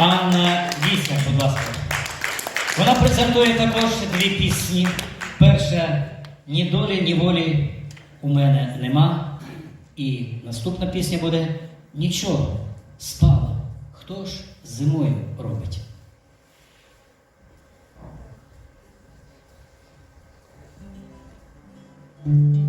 Анна Вісня, будь ласка. Вона презентує також дві пісні. Перша ні долі, ні волі у мене нема. І наступна пісня буде Нічого, спала. Хто ж зимою робить? Долі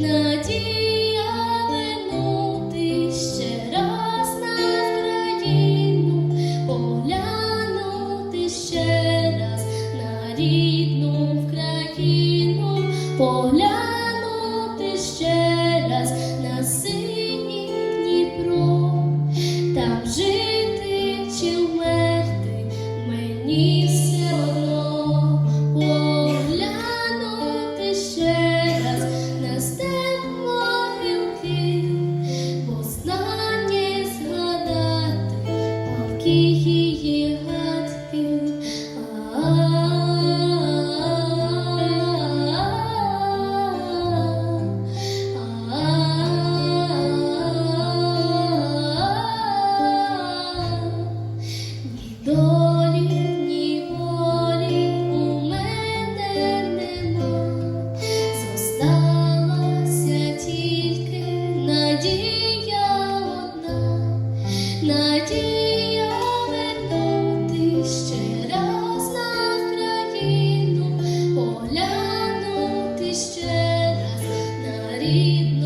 надія вернути ще раз на Вкраїну, поглянути ще раз на рідну Вкраїну, поглянути ще раз на синій Дніпро, там жити чи вмерти мені зосталася тільки надія одна, надія breathe.